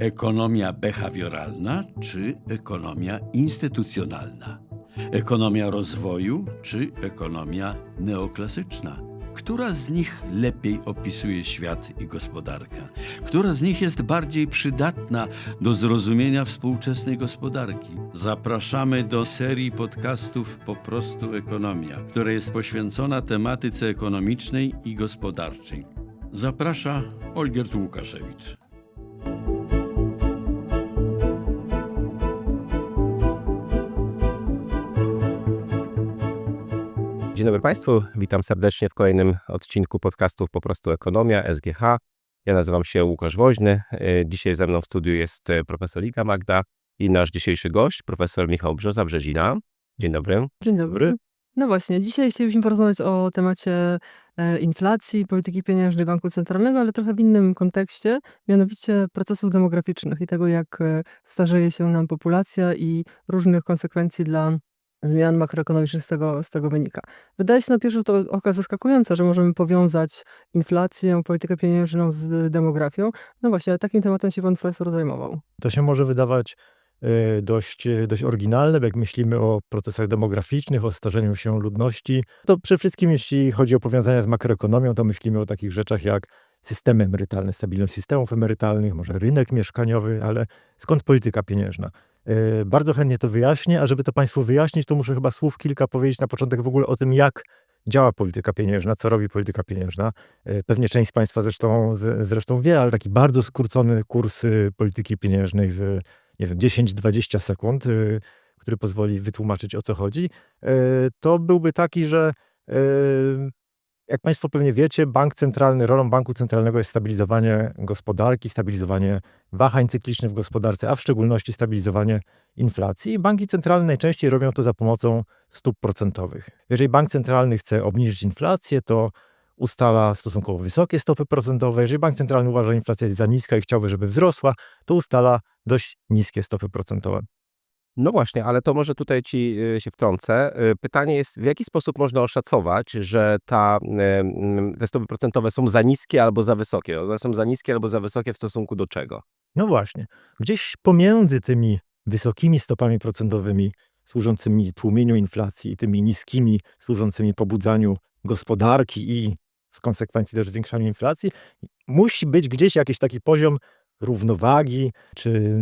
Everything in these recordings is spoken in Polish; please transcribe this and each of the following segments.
Ekonomia behawioralna czy ekonomia instytucjonalna? Ekonomia rozwoju czy ekonomia neoklasyczna? Która z nich lepiej opisuje świat i gospodarkę? Która z nich jest bardziej przydatna do zrozumienia współczesnej gospodarki? Zapraszamy do serii podcastów Po prostu Ekonomia, która jest poświęcona tematyce ekonomicznej i gospodarczej. Zaprasza Olgierd Łukaszewicz. Dzień dobry Państwu, witam serdecznie w kolejnym odcinku podcastów Po prostu Ekonomia, SGH. Ja nazywam się Łukasz Woźny. Y, Dzisiaj ze mną w studiu jest y, profesor Iga Magda i nasz dzisiejszy gość, profesor Michał Brzoza-Brzezina. Dzień dobry. Dzień dobry. No właśnie, dzisiaj chcielibyśmy porozmawiać o temacie e, inflacji, polityki pieniężnej Banku Centralnego, ale trochę w innym kontekście, mianowicie procesów demograficznych i tego, jak e, starzeje się nam populacja i różnych konsekwencji dla zmian makroekonomicznych z tego, z tego wynika. Wydaje się na pierwszy rzut oka zaskakujące, że możemy powiązać inflację, politykę pieniężną z demografią. No właśnie, ale takim tematem się pan profesor zajmował. To się może wydawać y, dość, y, dość oryginalne, jak myślimy o procesach demograficznych, o starzeniu się ludności, to przede wszystkim jeśli chodzi o powiązania z makroekonomią, to myślimy o takich rzeczach jak systemy emerytalne, stabilność systemów emerytalnych, może rynek mieszkaniowy, ale skąd polityka pieniężna? Y, Bardzo chętnie to wyjaśnię, a żeby to Państwu wyjaśnić, to muszę chyba słów kilka powiedzieć na początek w ogóle o tym, jak działa polityka pieniężna, co robi polityka pieniężna. Y, Pewnie część z Państwa zresztą, zresztą wie, ale taki bardzo skrócony kurs y, polityki pieniężnej w, nie wiem, 10-20 sekund, który pozwoli wytłumaczyć o co chodzi, to byłby taki, że jak Państwo pewnie wiecie, bank centralny, rolą banku centralnego jest stabilizowanie gospodarki, stabilizowanie wahań cyklicznych w gospodarce, a w szczególności stabilizowanie inflacji. Banki centralne najczęściej robią to za pomocą stóp procentowych. Jeżeli bank centralny chce obniżyć inflację, to ustala stosunkowo wysokie stopy procentowe. Jeżeli bank centralny uważa, że inflacja jest za niska i chciałby, żeby wzrosła, to ustala dość niskie stopy procentowe. No właśnie, ale to może tutaj Ci y, się wtrącę. Y, Pytanie jest, w jaki sposób można oszacować, że ta, te stopy procentowe są za niskie albo za wysokie? One są za niskie albo za wysokie w stosunku do czego? No właśnie, gdzieś pomiędzy tymi wysokimi stopami procentowymi służącymi tłumieniu inflacji i tymi niskimi służącymi pobudzaniu gospodarki i z konsekwencji też zwiększaniu inflacji, musi być gdzieś jakiś taki poziom równowagi, czy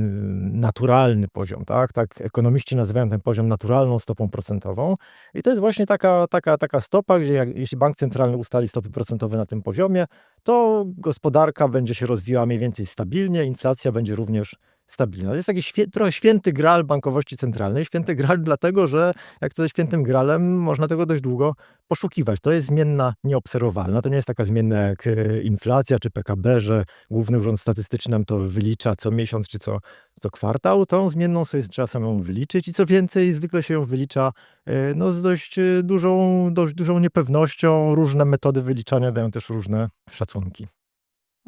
naturalny poziom, tak? Tak ekonomiści nazywają ten poziom naturalną stopą procentową. I to jest właśnie taka, taka, taka stopa, gdzie jak, jeśli bank centralny ustali stopy procentowe na tym poziomie, to gospodarka będzie się rozwijała mniej więcej stabilnie, inflacja będzie również stabilna. To jest taki trochę święty gral bankowości centralnej. Święty gral dlatego, że jak to ze świętym gralem, można tego dość długo poszukiwać. To jest zmienna nieobserwowalna. To nie jest taka zmienna jak e, inflacja czy PKB, że Główny Urząd Statystyczny nam to wylicza co miesiąc czy co, co kwartał. Tą zmienną sobie trzeba samą wyliczyć i co więcej, zwykle się ją wylicza e, no, z dość e, dużą, dość dużą niepewnością. Różne metody wyliczania dają też różne szacunki.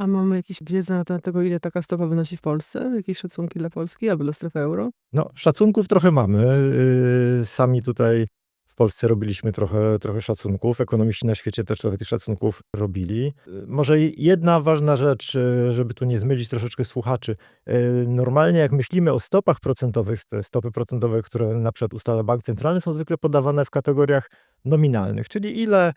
A mamy jakieś wiedzę na temat tego, ile taka stopa wynosi w Polsce? Jakieś szacunki dla Polski albo dla strefy euro? No, szacunków trochę mamy. Yy, Sami tutaj w Polsce robiliśmy trochę, trochę szacunków. Ekonomiści na świecie też trochę tych szacunków robili. Yy, Może jedna ważna rzecz, yy, żeby tu nie zmylić troszeczkę słuchaczy. Normalnie jak myślimy o stopach procentowych, te stopy procentowe, które na przykład ustala bank centralny, są zwykle podawane w kategoriach nominalnych, czyli ile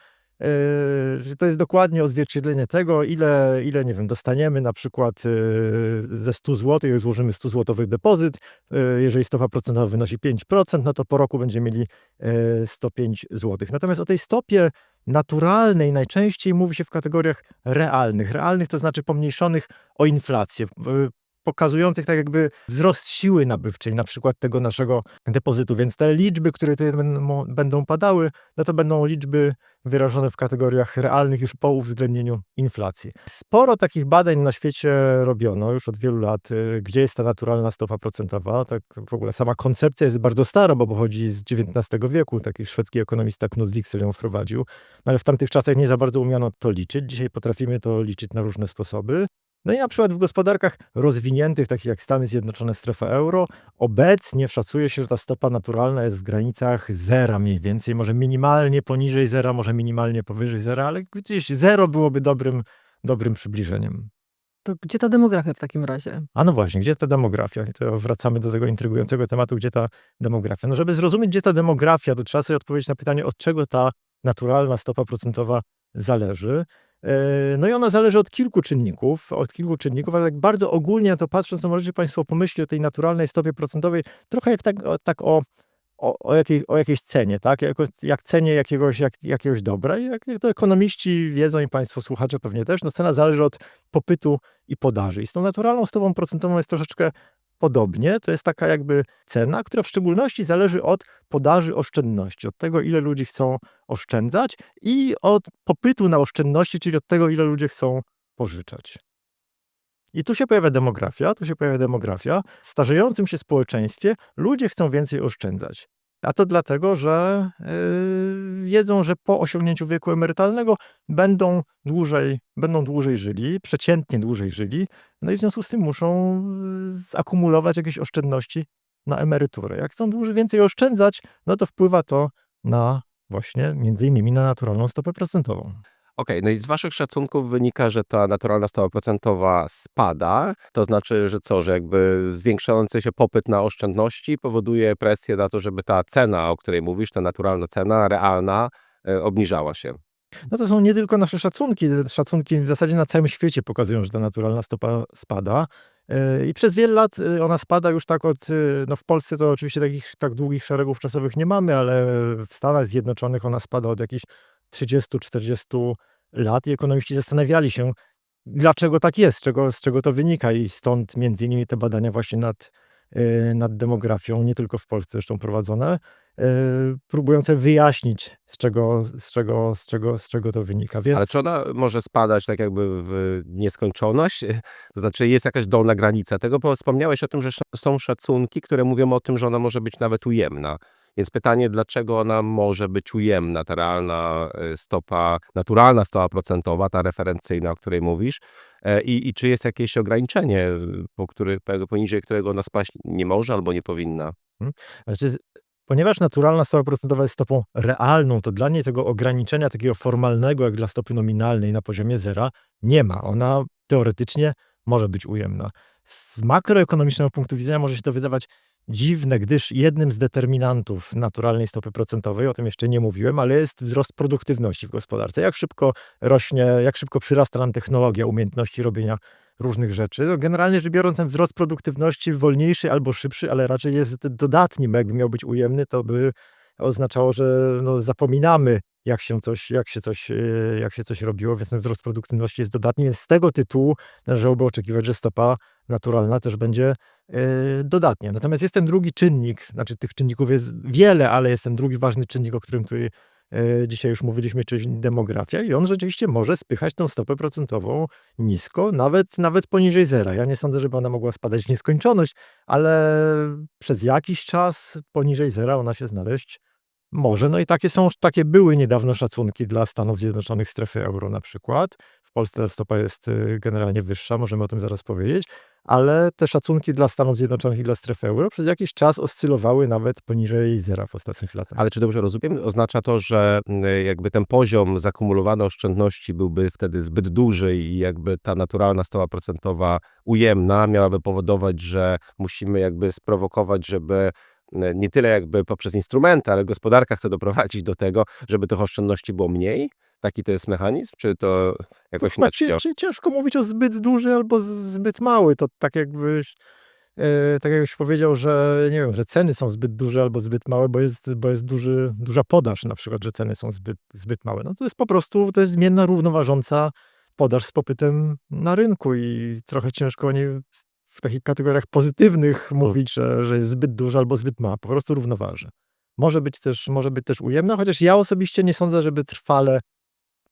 to jest dokładnie odzwierciedlenie tego, ile, ile nie wiem, dostaniemy na przykład yy, ze 100 zł, jak złożymy 100 złotowy depozyt, yy, jeżeli stopa procentowa wynosi 5%, no to po roku będziemy mieli yy, 105 zł. Natomiast o tej stopie naturalnej najczęściej mówi się w kategoriach realnych. Realnych to znaczy pomniejszonych o inflację. Pokazujących tak jakby wzrost siły nabywczej, na przykład tego naszego depozytu. Więc te liczby, które tutaj będą, padały, no to będą liczby wyrażone w kategoriach realnych już po uwzględnieniu inflacji. Sporo takich badań na świecie robiono już od wielu lat, y, gdzie jest ta naturalna stopa procentowa. Tak w ogóle sama koncepcja jest bardzo stara, bo pochodzi z XIX wieku. Taki szwedzki ekonomista Knut Wicksell ją wprowadził. No ale w tamtych czasach nie za bardzo umiano to liczyć. Dzisiaj potrafimy to liczyć na różne sposoby. No i na przykład w gospodarkach rozwiniętych, takich jak Stany Zjednoczone, strefa euro, obecnie szacuje się, że ta stopa naturalna jest w granicach zera mniej więcej, może minimalnie poniżej zera, może minimalnie powyżej zera, ale gdzieś zero byłoby dobrym, dobrym przybliżeniem. To gdzie ta demografia w takim razie? A no właśnie, gdzie ta demografia? I to wracamy do tego intrygującego tematu, gdzie ta demografia. No żeby zrozumieć, gdzie ta demografia, to trzeba sobie odpowiedzieć na pytanie, od czego ta naturalna stopa procentowa zależy. E, No i ona zależy od kilku czynników, od kilku czynników, ale tak bardzo ogólnie to patrząc, to możecie Państwo pomyśleć o tej naturalnej stopie procentowej trochę jak tak, o, tak o, o, o, jakiej, o jakiejś cenie, tak? Jako, jak cenie jakiegoś, jak, jakiegoś dobra. I jak to ekonomiści wiedzą i Państwo słuchacze pewnie też, no cena zależy od popytu i podaży. I z tą naturalną stopą procentową jest troszeczkę podobnie. To jest taka jakby cena, która w szczególności zależy od podaży oszczędności, od tego, ile ludzi chcą oszczędzać i od popytu na oszczędności, czyli od tego, ile ludzie chcą pożyczać. I tu się pojawia demografia, tu się pojawia demografia. W starzejącym się społeczeństwie ludzie chcą więcej oszczędzać. A to dlatego, że yy, wiedzą, że po osiągnięciu wieku emerytalnego będą dłużej, będą dłużej żyli, przeciętnie dłużej żyli, no i w związku z tym muszą yy, zakumulować jakieś oszczędności na emeryturę. Jak chcą dłużej więcej oszczędzać, no to wpływa to na właśnie między innymi na naturalną stopę procentową. Okej, no i z waszych szacunków wynika, że ta naturalna stopa procentowa spada. To znaczy, że co, że jakby zwiększający się popyt na oszczędności powoduje presję na to, żeby ta cena, o której mówisz, ta naturalna cena, realna, e, obniżała się. No to są nie tylko nasze szacunki. Te szacunki w zasadzie na całym świecie pokazują, że ta naturalna stopa spada. Yy, I przez wiele lat yy, ona spada już tak od, yy, no w Polsce to oczywiście takich tak długich szeregów czasowych nie mamy, ale w Stanach Zjednoczonych ona spada od jakichś 30-40 lat i ekonomiści zastanawiali się, dlaczego tak jest, z czego, z czego to wynika i stąd między innymi te badania właśnie nad, yy, nad demografią, nie tylko w Polsce zresztą prowadzone, yy, próbujące wyjaśnić, z czego, z czego, z czego, z czego to wynika. Więc... Ale czy ona może spadać tak jakby w nieskończoność? To znaczy jest jakaś dolna granica tego? Bo wspomniałeś o tym, że są szacunki, które mówią o tym, że ona może być nawet ujemna. Więc pytanie, dlaczego ona może być ujemna, ta realna e, stopa, naturalna stopa procentowa, ta referencyjna, o której mówisz, E, i, i czy jest jakieś ograniczenie, po który, poniżej którego ona spaść nie może albo nie powinna? Znaczy, z- ponieważ naturalna stopa procentowa jest stopą realną, to dla niej tego ograniczenia takiego formalnego, jak dla stopy nominalnej na poziomie zera, nie ma. Ona teoretycznie może być ujemna. Z makroekonomicznego punktu widzenia może się to wydawać dziwne, gdyż jednym z determinantów naturalnej stopy procentowej, o tym jeszcze nie mówiłem, ale jest wzrost produktywności w gospodarce. Jak szybko rośnie, jak szybko przyrasta nam technologia, umiejętności robienia różnych rzeczy. No, Generalnie rzecz biorąc, ten wzrost produktywności wolniejszy albo szybszy, ale raczej jest dodatni, jakby miał być ujemny, to by oznaczało, że no, zapominamy, jak się, coś, jak, się coś, e, jak się coś robiło, więc ten wzrost produktywności jest dodatni, więc z tego tytułu należałoby oczekiwać, że stopa naturalna też będzie e, dodatnia. Natomiast jest ten drugi czynnik, znaczy tych czynników jest wiele, ale jest ten drugi ważny czynnik, o którym tutaj e, dzisiaj już mówiliśmy, czyli demografia i on rzeczywiście może spychać tą stopę procentową nisko, nawet, nawet poniżej zera. Ja nie sądzę, żeby ona mogła spadać w nieskończoność, ale przez jakiś czas poniżej zera ona się znaleźć może. No i takie są, takie były niedawno szacunki dla Stanów Zjednoczonych strefy euro na przykład. W Polsce ta stopa jest y, generalnie wyższa, możemy o tym zaraz powiedzieć, ale te szacunki dla Stanów Zjednoczonych i dla strefy euro przez jakiś czas oscylowały nawet poniżej zera w ostatnich latach. Ale czy dobrze rozumiem? Oznacza to, że mm, jakby ten poziom zakumulowanej oszczędności byłby wtedy zbyt duży i jakby ta naturalna stopa procentowa ujemna miałaby powodować, że musimy jakby sprowokować, żeby mm, nie tyle jakby poprzez instrumenty, ale gospodarka chce doprowadzić do tego, żeby tych oszczędności było mniej? Taki to jest mechanizm? Czy to jakoś Chyba inaczej ciężko mówić o zbyt duży albo zbyt mały. To tak jakbyś, e, tak jakbyś powiedział, że nie wiem, że ceny są zbyt duże albo zbyt małe, bo jest, bo jest duży, duża podaż na przykład, że ceny są zbyt, zbyt małe. No to jest po prostu, to jest zmienna, równoważąca podaż z popytem na rynku i trochę ciężko o niej s- w takich kategoriach pozytywnych mówić, że, że jest zbyt duża albo zbyt mała. Po prostu równoważy. Może być też, może być też ujemna, chociaż ja osobiście nie sądzę, żeby trwale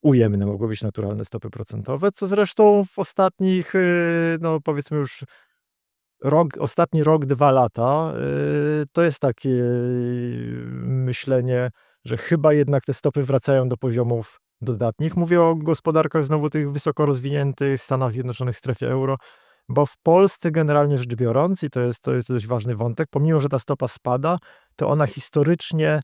ujemne mogły być naturalne stopy procentowe, co zresztą w ostatnich, yy, no powiedzmy już rok, ostatni rok, dwa lata, yy, to jest takie yy, myślenie, że chyba jednak te stopy wracają do poziomów dodatnich. Mówię o gospodarkach znowu tych wysoko rozwiniętych, Stanach Zjednoczonych, strefie euro, bo w Polsce generalnie rzecz biorąc, i to jest, to jest dość ważny wątek, pomimo, że ta stopa spada, to ona historycznie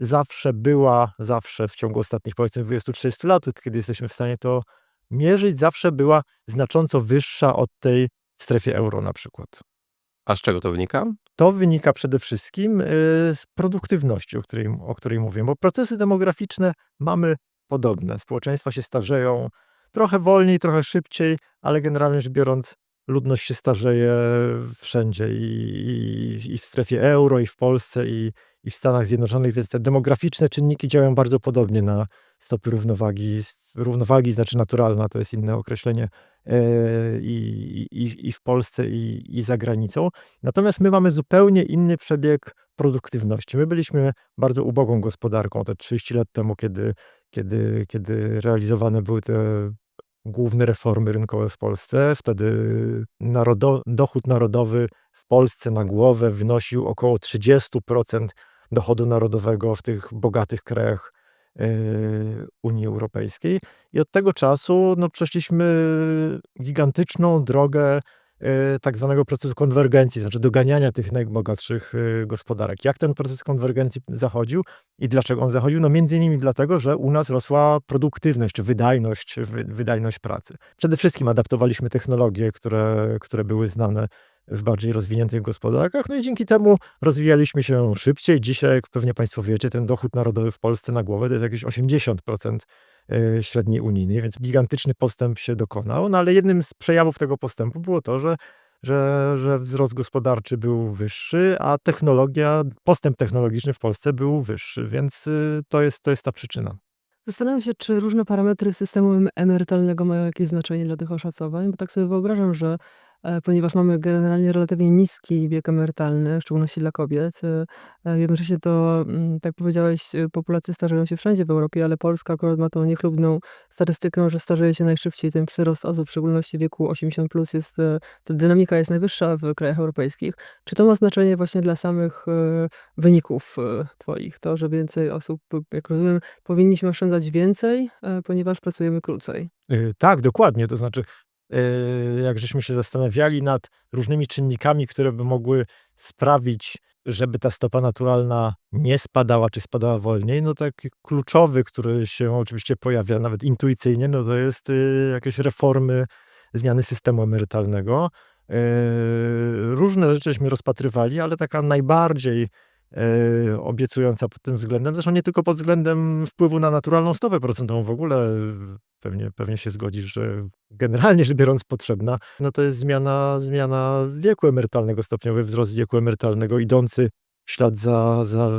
zawsze była, zawsze w ciągu ostatnich powiedzmy 20-30 lat, kiedy jesteśmy w stanie to mierzyć, zawsze była znacząco wyższa od tej w strefie euro na przykład. A z czego to wynika? To wynika przede wszystkim y, z produktywności, o której, o której mówię, bo procesy demograficzne mamy podobne. Społeczeństwa się starzeją trochę wolniej, trochę szybciej, ale generalnie rzecz biorąc, ludność się starzeje wszędzie i, i, i w strefie euro, i w Polsce, i, i w Stanach Zjednoczonych, więc te demograficzne czynniki działają bardzo podobnie na stopy równowagi. Równowagi znaczy naturalna, to jest inne określenie e, i, i, i w Polsce, i, i za granicą. Natomiast my mamy zupełnie inny przebieg produktywności. My byliśmy bardzo ubogą gospodarką te 30 lat temu, kiedy, kiedy, kiedy realizowane były te główne reformy rynkowe w Polsce. Wtedy narodo, dochód narodowy w Polsce na głowę wynosił około 30% dochodu narodowego w tych bogatych krajach e, Unii Europejskiej. I od tego czasu no, przeszliśmy gigantyczną drogę e, tak zwanego procesu konwergencji, znaczy doganiania tych najbogatszych e, gospodarek. Jak ten proces konwergencji zachodził i dlaczego on zachodził? No między innymi dlatego, że u nas rosła produktywność, czy wydajność, wy, wydajność pracy. Przede wszystkim adaptowaliśmy technologie, które, które były znane w bardziej rozwiniętych gospodarkach, no i dzięki temu rozwijaliśmy się szybciej. Dzisiaj, jak pewnie Państwo wiecie, ten dochód narodowy w Polsce na głowę to jest jakieś 80% e, średniej unijnej, więc gigantyczny postęp się dokonał. No ale jednym z przejawów tego postępu było to, że, że, że wzrost gospodarczy był wyższy, a technologia, postęp technologiczny w Polsce był wyższy, więc y, to jest, to jest ta przyczyna. Zastanawiam się, czy różne parametry systemu em- emerytalnego mają jakieś znaczenie dla tych oszacowań, bo tak sobie wyobrażam, że ponieważ mamy generalnie relatywnie niski wiek emerytalny, w szczególności dla kobiet, e, e, jednocześnie to, mm, tak powiedziałeś, e, populacje starzeją się wszędzie w Europie, ale Polska akurat ma tą niechlubną statystykę, że starzeje się najszybciej. Ten przyrost osób, w szczególności w wieku 80+, plus jest, e, ta dynamika jest najwyższa w krajach europejskich. Czy to ma znaczenie właśnie dla samych e, wyników e, twoich? To, że więcej osób, jak rozumiem, powinniśmy oszczędzać więcej, e, ponieważ pracujemy krócej. Tak, dokładnie. To znaczy, jak żeśmy się zastanawiali nad różnymi czynnikami, które by mogły sprawić, żeby ta stopa naturalna nie spadała, czy spadała wolniej, no taki kluczowy, który się oczywiście pojawia nawet intuicyjnie, no to jest y, jakieś reformy, zmiany systemu emerytalnego. Y, Różne rzeczyśmy rozpatrywali, ale taka najbardziej obiecująca pod tym względem. Zresztą nie tylko pod względem wpływu na naturalną stopę procentową w ogóle. Pewnie, pewnie się zgodzisz, że generalnie rzecz biorąc potrzebna, no to jest zmiana, zmiana wieku emerytalnego, stopniowy wzrost wieku emerytalnego idący w ślad za, za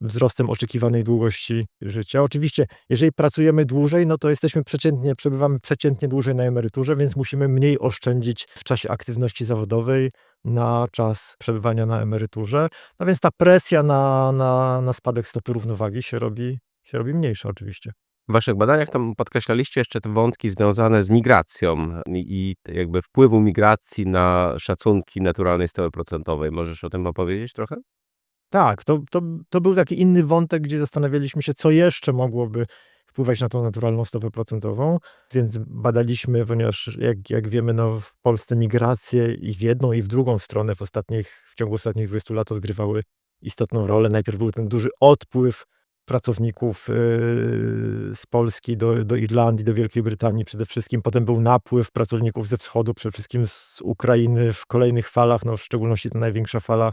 wzrostem oczekiwanej długości życia. Oczywiście, jeżeli pracujemy dłużej, no to jesteśmy przeciętnie, przebywamy przeciętnie dłużej na emeryturze, więc musimy mniej oszczędzić w czasie aktywności zawodowej na czas przebywania na emeryturze. No więc ta presja na, na, na spadek stopy równowagi się robi, się robi mniejsza oczywiście. W waszych badaniach tam podkreślaliście jeszcze te wątki związane z migracją i jakby wpływu migracji na szacunki naturalnej stopy procentowej. Możesz o tym opowiedzieć trochę? Tak, to, to, to był taki inny wątek, gdzie zastanawialiśmy się, co jeszcze mogłoby wpływać na tą naturalną stopę procentową, więc badaliśmy, ponieważ jak, jak wiemy, no, w Polsce migracje i w jedną, i w drugą stronę w ostatnich, w ciągu ostatnich 20 lat odgrywały istotną rolę. Najpierw był ten duży odpływ pracowników yy, z Polski do, do Irlandii, do Wielkiej Brytanii przede wszystkim. Potem był napływ pracowników ze wschodu, przede wszystkim z Ukrainy w kolejnych falach, no w szczególności ta największa fala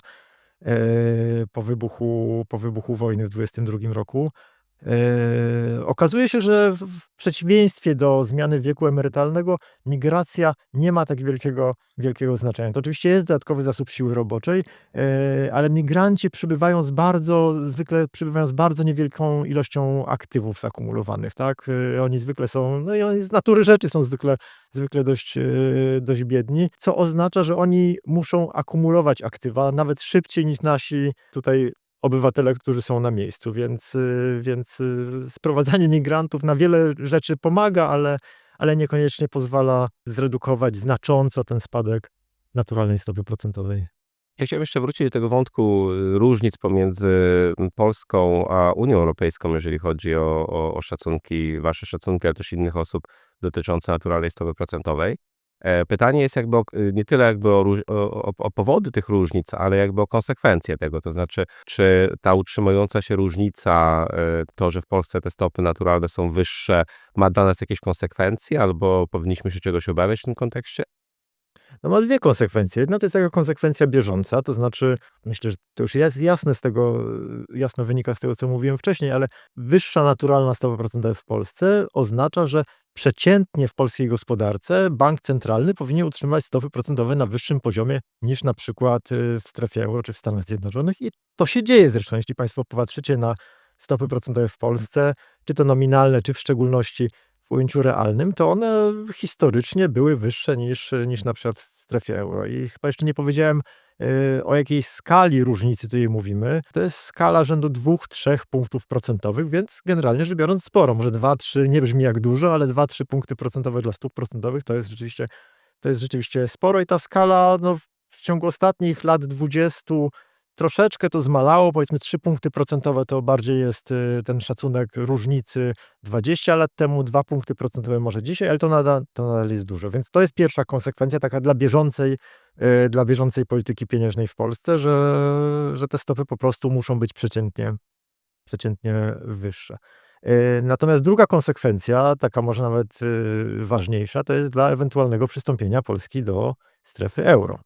e, po wybuchu, po wybuchu wojny w 22 roku. E, okazuje się, że w, przeciwieństwie do zmiany wieku emerytalnego, migracja nie ma tak wielkiego, wielkiego znaczenia. To oczywiście jest dodatkowy zasób siły roboczej, e, ale migranci przybywają z bardzo, zwykle przybywają z bardzo niewielką ilością aktywów zakumulowanych, tak? E, Oni zwykle są, no i oni z natury rzeczy są zwykle, zwykle dość, dość biedni, co oznacza, że oni muszą akumulować aktywa nawet szybciej niż nasi tutaj obywatele, którzy są na miejscu, więc, y, więc y, sprowadzanie migrantów na wiele rzeczy pomaga, ale, ale niekoniecznie pozwala zredukować znacząco ten spadek naturalnej stopy procentowej. Ja chciałem jeszcze wrócić do tego wątku y, różnic pomiędzy Polską a Unią Europejską, jeżeli chodzi o, o, o szacunki, wasze szacunki, ale też innych osób dotyczące naturalnej stopy procentowej. E, Pytanie jest jakby o, nie tyle jakby o, o, o powody tych różnic, ale jakby o konsekwencje tego. To znaczy, czy ta utrzymująca się różnica, e, to, że w Polsce te stopy naturalne są wyższe, ma dla nas jakieś konsekwencje, albo powinniśmy się czegoś obawiać w tym kontekście? No ma dwie konsekwencje. Jedna to jest taka konsekwencja bieżąca, to znaczy, myślę, że to już jest jasne z tego, jasno wynika z tego, co mówiłem wcześniej, ale wyższa naturalna stopa procentowa w Polsce oznacza, że przeciętnie w polskiej gospodarce bank centralny powinien utrzymać stopy procentowe na wyższym poziomie niż na przykład y, w strefie euro czy w Stanach Zjednoczonych. I to się dzieje zresztą, jeśli Państwo popatrzycie na stopy procentowe w Polsce, czy to nominalne, czy w szczególności w ujęciu realnym, to one historycznie były wyższe niż, niż na przykład w strefie euro. I chyba jeszcze nie powiedziałem, y, o jakiej skali różnicy tutaj mówimy. To jest skala rzędu 2-3 punktów procentowych, więc generalnie rzecz biorąc sporo. Może 2-3 nie brzmi jak dużo, ale 2-3 punkty procentowe dla stóp procentowych to jest rzeczywiście, to jest rzeczywiście sporo i ta skala no, w ciągu ostatnich lat 20 troszeczkę to zmalało, powiedzmy 3 punkty procentowe to bardziej jest y, ten szacunek różnicy 20 lat temu, 2 punkty procentowe może dzisiaj, ale to nadal, to nadal jest dużo. Więc to jest pierwsza konsekwencja taka dla bieżącej, y, dla bieżącej polityki pieniężnej w Polsce, że, że te stopy po prostu muszą być przeciętnie, przeciętnie wyższe. Y, Natomiast druga konsekwencja, taka może nawet ważniejsza, to jest dla ewentualnego przystąpienia Polski do strefy euro.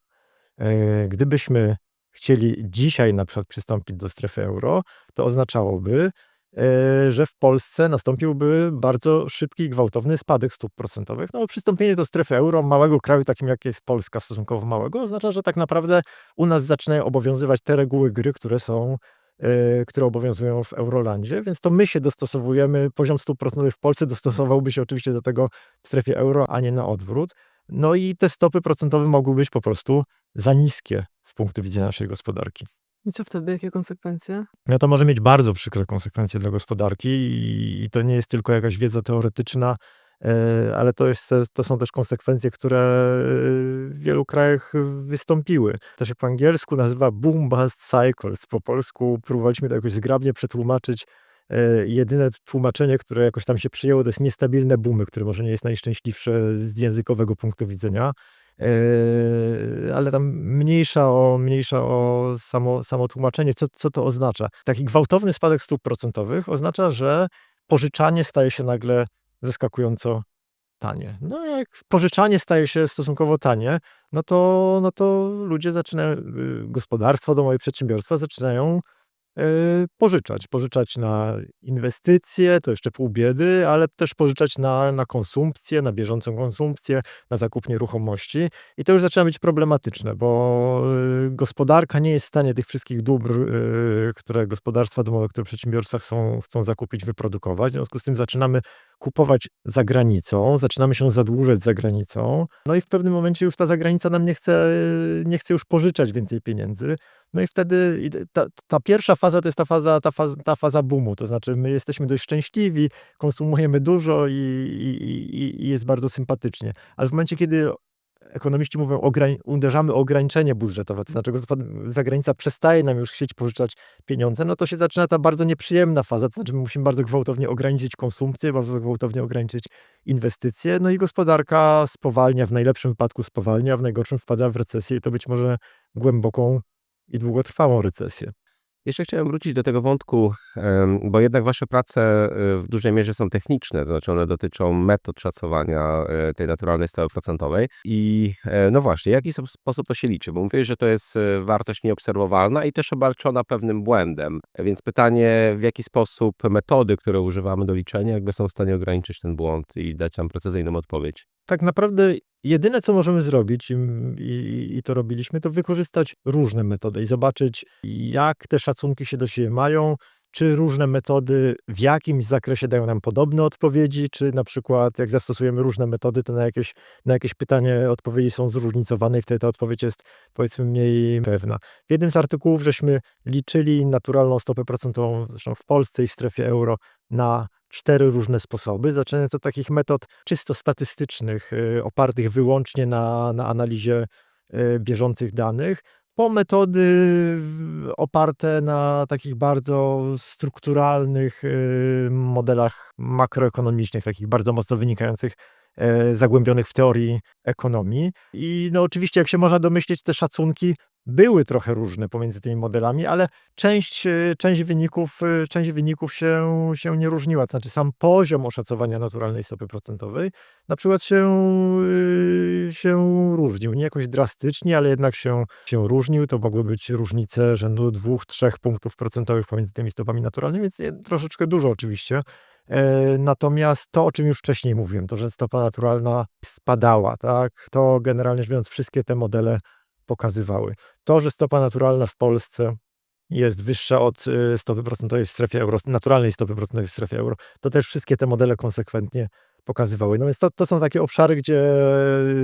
Gdybyśmy chcieli dzisiaj na przykład przystąpić do strefy euro, to oznaczałoby, e, że w Polsce nastąpiłby bardzo szybki i gwałtowny spadek stóp procentowych. No, przystąpienie do strefy euro małego kraju, takim jak jest Polska, stosunkowo małego, oznacza, że tak naprawdę u nas zaczynają obowiązywać te reguły gry, które są, e, które obowiązują w Eurolandzie, więc to my się dostosowujemy, poziom stóp procentowych w Polsce dostosowałby się oczywiście do tego w strefie euro, a nie na odwrót. No i te stopy procentowe mogły być po prostu za niskie z punktu widzenia naszej gospodarki. I co wtedy? Jakie konsekwencje? No to może mieć bardzo przykre konsekwencje dla gospodarki i, i to nie jest tylko jakaś wiedza teoretyczna, e, ale to, jest, to są też konsekwencje, które w wielu krajach wystąpiły. To się po angielsku nazywa boom bust cycles. Po polsku próbowaliśmy to jakoś zgrabnie przetłumaczyć. E, Jedyne tłumaczenie, które jakoś tam się przyjęło, to jest niestabilne boomy, które może nie jest najszczęśliwsze z językowego punktu widzenia. Eee, ale tam mniejsza o, mniejsza o samo, samo tłumaczenie, co, co to oznacza. Taki gwałtowny spadek stóp procentowych oznacza, że pożyczanie staje się nagle zaskakująco tanie. No jak pożyczanie staje się stosunkowo tanie, no to, no to ludzie zaczynają, y, gospodarstwa domowe, przedsiębiorstwa zaczynają pożyczać. Pożyczać na inwestycje, to jeszcze pół biedy, ale też pożyczać na, na konsumpcję, na bieżącą konsumpcję, na zakup nieruchomości. I to już zaczyna być problematyczne, bo y, gospodarka nie jest w stanie tych wszystkich dóbr, y, które gospodarstwa domowe, które przedsiębiorstwa chcą, chcą zakupić, wyprodukować. W związku z tym zaczynamy kupować za granicą, zaczynamy się zadłużać za granicą. No i w pewnym momencie już ta zagranica nam nie chce, nie chce już pożyczać więcej pieniędzy. No i wtedy ta, ta pierwsza faza to jest ta faza, ta, faza, ta faza boomu, to znaczy my jesteśmy dość szczęśliwi, konsumujemy dużo i, i, i, jest bardzo sympatycznie. Ale w momencie, kiedy ekonomiści mówią, ograni- uderzamy o ograniczenie budżetowe, to znaczy zagranica przestaje nam już chcieć pożyczać pieniądze, no to się zaczyna ta bardzo nieprzyjemna faza, to znaczy my musimy bardzo gwałtownie ograniczyć konsumpcję, bardzo gwałtownie ograniczyć inwestycje, no i gospodarka spowalnia, w najlepszym wypadku spowalnia, w najgorszym wpada w recesję i to być może głęboką i długotrwałą recesję. Jeszcze chciałem wrócić do tego wątku, bo jednak wasze prace y, w dużej mierze są techniczne, to znaczy one dotyczą metod szacowania e, tej naturalnej stopy procentowej. I e, no właśnie, w jaki sposób to się liczy? Bo mówię, że to jest e, wartość nieobserwowalna i też obarczona pewnym błędem. Więc pytanie, w jaki sposób metody, które używamy do liczenia, jakby są w stanie ograniczyć ten błąd i dać nam precyzyjną odpowiedź. Tak naprawdę jedyne, co możemy zrobić, i, i, i to robiliśmy, to wykorzystać różne metody i zobaczyć, jak te szacunki się do siebie mają, czy różne metody w jakimś zakresie dają nam podobne odpowiedzi, czy na przykład jak zastosujemy różne metody, to na jakieś, na jakieś pytanie odpowiedzi są zróżnicowane i wtedy ta odpowiedź jest powiedzmy mniej pewna. W jednym z artykułów żeśmy liczyli naturalną stopę procentową, zresztą w Polsce i w strefie euro, na cztery różne sposoby, zaczynając od takich metod czysto statystycznych, y, opartych wyłącznie na, na analizie y, bieżących danych, po metody oparte na takich bardzo strukturalnych y, modelach makroekonomicznych, takich bardzo mocno wynikających zagłębionych w teorii ekonomii. I no oczywiście, jak się można domyślić, te szacunki były trochę różne pomiędzy tymi modelami, ale część, e, część wyników, e, część wyników się, się nie różniła. To znaczy sam poziom oszacowania naturalnej stopy procentowej na przykład się, e, się różnił. Nie jakoś drastycznie, ale jednak się, się różnił. To mogły być różnice rzędu dwóch, trzech punktów procentowych pomiędzy tymi stopami naturalnymi, więc troszeczkę dużo oczywiście. Natomiast to, o czym już wcześniej mówiłem, to, że stopa naturalna spadała, tak, to generalnie rzecz biorąc wszystkie te modele pokazywały. To, że stopa naturalna w Polsce jest wyższa od y, stopy procentowej w strefie euro, naturalnej stopy procentowej w strefie euro, to też wszystkie te modele konsekwentnie pokazywały. No więc to, to są takie obszary, gdzie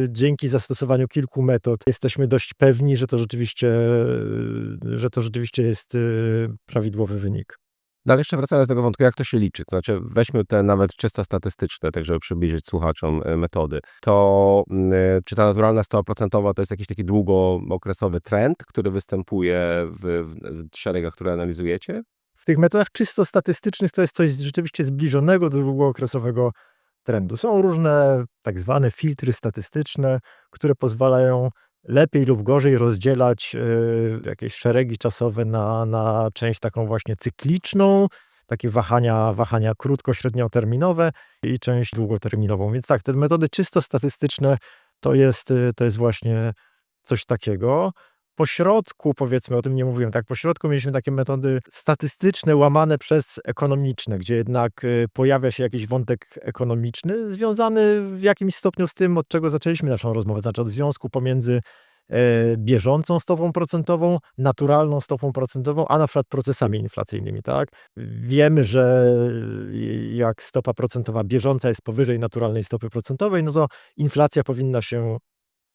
dzięki zastosowaniu kilku metod jesteśmy dość pewni, że to rzeczywiście, y, że to rzeczywiście jest y, prawidłowy wynik. No ale jeszcze wracając do tego wątku, jak to się liczy? To znaczy, weźmy te nawet czysto statystyczne, tak żeby przybliżyć słuchaczom e, metody. To mm, e, czy ta naturalna stopa procentowa to jest jakiś taki długookresowy trend, który występuje w, w, szeregach, które analizujecie? W tych metodach czysto statystycznych to jest coś rzeczywiście zbliżonego do długookresowego trendu. Są różne tak zwane filtry statystyczne, które pozwalają lepiej lub gorzej rozdzielać y, jakieś szeregi czasowe na, na część taką właśnie cykliczną, takie wahania, wahania krótko-średnioterminowe i część długoterminową. Więc tak, te metody czysto statystyczne to jest, y, to jest właśnie coś takiego. Po środku, powiedzmy, o tym nie mówiłem, tak, po środku mieliśmy takie metody statystyczne łamane przez ekonomiczne, gdzie jednak y, pojawia się jakiś wątek ekonomiczny związany w jakimś stopniu z tym, od czego zaczęliśmy naszą rozmowę, znaczy od związku pomiędzy e, bieżącą stopą procentową, naturalną stopą procentową, a na przykład procesami inflacyjnymi, tak? Wiemy, że y, jak stopa procentowa bieżąca jest powyżej naturalnej stopy procentowej, no to inflacja powinna się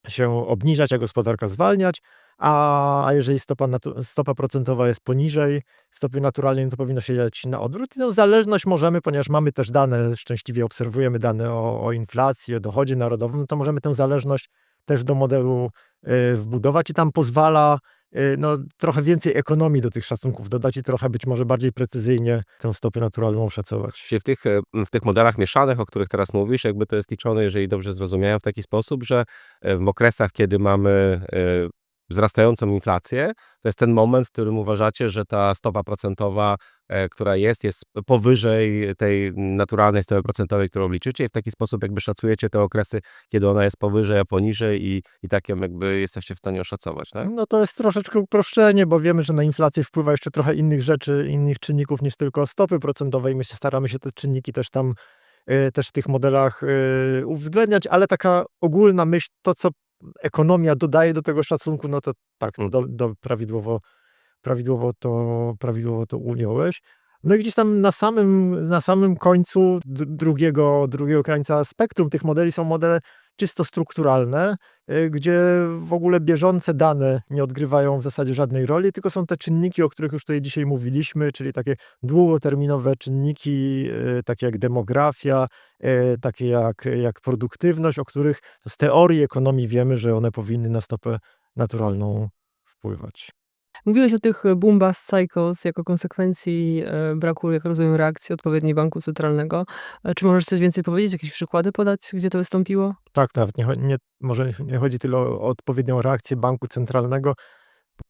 się obniżać, a gospodarka zwalniać, a, a jeżeli stopa, natu- stopa procentowa jest poniżej stopy naturalnej, no to powinno się dziać na odwrót. I tę zależność możemy, ponieważ mamy też dane, szczęśliwie obserwujemy dane o, o inflacji, o dochodzie narodowym, no to możemy tę zależność też do modelu y, wbudować i tam pozwala no, trochę więcej ekonomii do tych szacunków dodać i trochę być może bardziej precyzyjnie tę stopę naturalną oszacować. Czyli w tych, e, w tych modelach mieszanych, o których teraz mówisz, jakby to jest liczone, jeżeli dobrze zrozumiałem, w taki sposób, że e, w okresach, kiedy mamy wzrastającą inflację, to jest ten moment, w którym uważacie, że ta stopa procentowa, e, która jest, jest powyżej tej naturalnej stopy procentowej, którą liczycie i w taki sposób jakby szacujecie te okresy, kiedy ona jest powyżej, a poniżej i, i tak ją jakby jesteście w stanie oszacować, tak? No to jest troszeczkę uproszczenie, bo wiemy, że na inflację wpływa jeszcze trochę innych rzeczy, innych czynników niż tylko stopy procentowe i my się staramy się te czynniki też tam y, też w tych modelach y, uwzględniać, ale taka ogólna myśl, to co ekonomia dodaje do tego szacunku, no to tak, no do, do prawidłowo, prawidłowo, to, prawidłowo to ująłeś. No i gdzieś tam na samym, na samym końcu drugiego, drugiego krańca spektrum tych modeli są modele czysto strukturalne, y, gdzie w ogóle bieżące dane nie odgrywają w zasadzie żadnej roli, tylko są te czynniki, o których już tutaj dzisiaj mówiliśmy, czyli takie długoterminowe czynniki, y, takie jak demografia, y, takie jak, jak produktywność, o których z teorii ekonomii wiemy, że one powinny na stopę naturalną wpływać. Mówiłeś o tych e, boom bust cycles jako konsekwencji e, braku, jak rozumiem, reakcji odpowiedniej banku centralnego. E, Czy możesz coś więcej powiedzieć, jakieś przykłady podać, gdzie to wystąpiło? Tak, nawet nie, cho- nie, może nie chodzi tyle o, odpowiednią reakcję banku centralnego.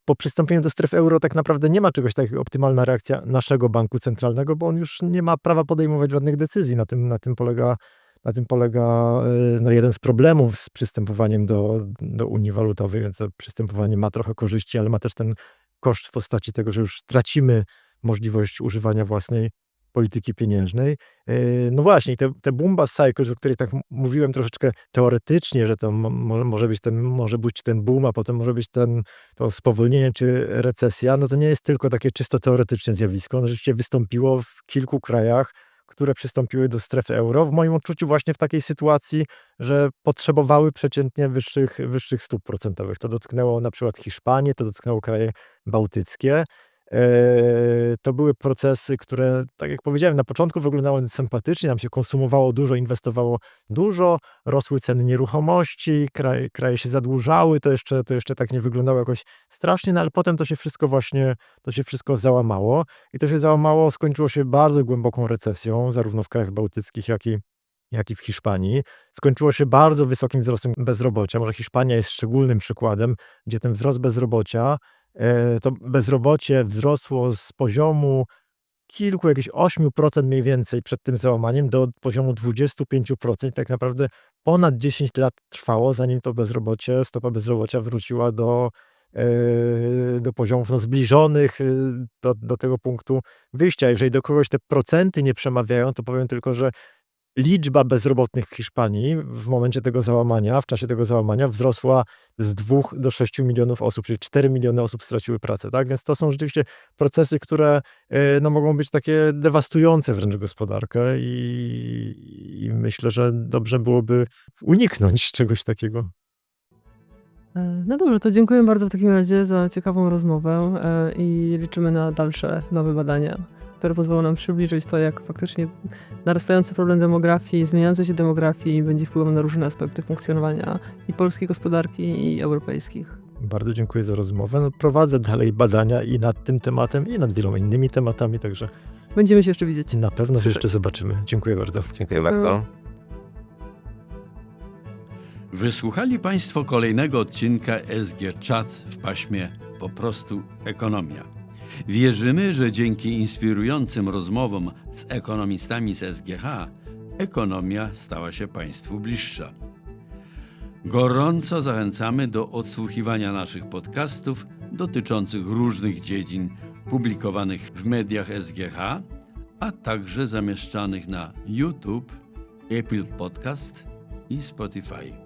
Po przystąpieniu do strefy euro tak naprawdę nie ma czegoś takiego optymalna reakcja naszego banku centralnego, bo on już nie ma prawa podejmować żadnych decyzji. Na tym, na tym polega, na tym polega no, jeden z problemów z przystępowaniem do, do Unii Walutowej, więc to przystępowanie ma trochę korzyści, ale ma też ten koszt w postaci tego, że już tracimy możliwość używania własnej polityki pieniężnej. Yy, No właśnie, te, te bust cycles, o których tak mówiłem troszeczkę teoretycznie, że to mo- mo- może być ten, może być ten boom, a potem może być ten, to spowolnienie czy recesja, no to nie jest tylko takie czysto teoretyczne zjawisko. Ono rzeczywiście wystąpiło w kilku krajach, które przystąpiły do strefy euro. W moim odczuciu właśnie w takiej sytuacji, że potrzebowały przeciętnie wyższych, wyższych stóp procentowych. To dotknęło na przykład Hiszpanię, to dotknęło kraje bałtyckie. Eee, To były procesy, które, tak jak powiedziałem, na początku wyglądały sympatycznie, nam się konsumowało dużo, inwestowało dużo, rosły ceny nieruchomości, kraje, kraje się zadłużały, to jeszcze, to jeszcze tak nie wyglądało jakoś strasznie, no ale potem to się wszystko właśnie, to się wszystko załamało i to się załamało, skończyło się bardzo głęboką recesją, zarówno w krajach bałtyckich, jak i, jak i w Hiszpanii. Skończyło się bardzo wysokim wzrostem bezrobocia. Może Hiszpania jest szczególnym przykładem, gdzie ten wzrost bezrobocia, to bezrobocie wzrosło z poziomu kilku, jakieś 8% mniej więcej przed tym załamaniem do poziomu 25%. Tak naprawdę ponad 10 lat trwało, zanim to bezrobocie, stopa bezrobocia wróciła do, e, do poziomów no, zbliżonych e, do, do tego punktu wyjścia. Jeżeli do kogoś te procenty nie przemawiają, to powiem tylko, że liczba bezrobotnych w Hiszpanii w momencie tego załamania, w czasie tego załamania wzrosła z 2 do 6 milionów osób, czyli 4 miliony osób straciły pracę. Tak? Więc to są rzeczywiście procesy, które e, no, mogą być takie dewastujące wręcz gospodarkę i, i myślę, że dobrze byłoby uniknąć czegoś takiego. E, No dobrze, to dziękuję bardzo w takim razie za ciekawą rozmowę e, i liczymy na dalsze nowe badania, które pozwolą nam przybliżyć to, jak faktycznie narastający problem demografii, zmieniającej się demografii będzie wpływał na różne aspekty funkcjonowania i polskiej gospodarki, i europejskich. Bardzo dziękuję za rozmowę. No, prowadzę dalej badania i nad tym tematem, i nad wieloma innymi tematami, także Będziemy się jeszcze widzieć. na pewno się jeszcze zobaczymy. Dziękuję bardzo. Dziękuję bardzo. Wysłuchali Państwo kolejnego odcinka SG Chat w paśmie Po prostu Ekonomia. Wierzymy, że dzięki inspirującym rozmowom z ekonomistami z SGH ekonomia stała się Państwu bliższa. Gorąco zachęcamy do odsłuchiwania naszych podcastów dotyczących różnych dziedzin publikowanych w mediach SGH, a także zamieszczanych na YouTube, Apple Podcast i Spotify.